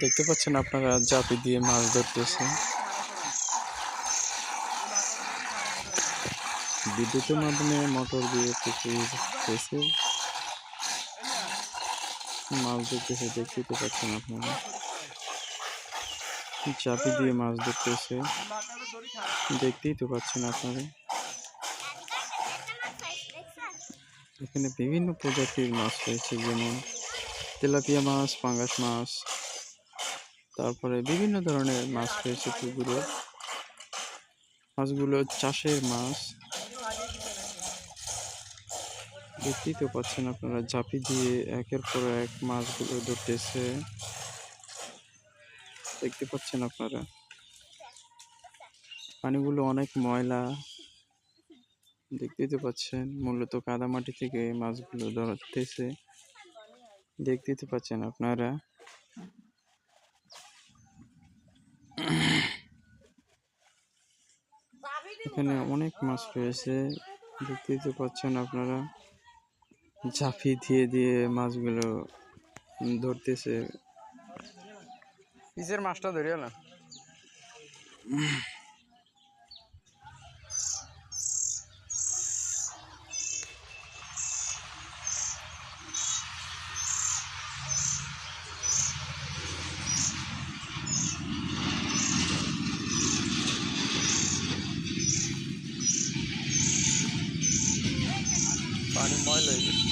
দেখতে পাচ্ছেন আপনারা জাপি দিয়ে মাছ ধরতেছে। বিদ্যুতের মাধ্যমে মোটর দিয়ে পুকুর হয়েছে। মাছ ধরতেছে দেখতেই তো পাচ্ছেন আপনারা। চাপি দিয়ে মাছ ধরতেছে। দেখতেই তো পাচ্ছেন আপনারা। এখানে বিভিন্ন প্রজাতির মাছ রয়েছে, যেমন তেলাপিয়া মাছ, পাঙ্গাস মাছ তারপরে বিভিন্ন ধরনের মাছ রয়েছে পুকুরে মাছগুলো চাষের মাছ। দেখতেই তো পাচ্ছেন আপনারা, ঝাঁপি দিয়ে একের পর এক মাছগুলো ধরতেছে। দেখতে পাচ্ছেন আপনারা। পানিগুলো অনেক ময়লা। দেখতেই তো পাচ্ছেন, মূলত কাদামাটি থেকে মাছগুলো ধরতেছে। দেখতেই তো পাচ্ছেন আপনারা। এখানে অনেক মাছ রয়েছে। দেখতেই তো পাচ্ছেন আপনারা। ঝাঁপি দিয়ে দিয়ে মাছগুলো ধরতেছে। পিসের মাছটা ধরিয়া না পানি ময়লা হয়ে গেছে।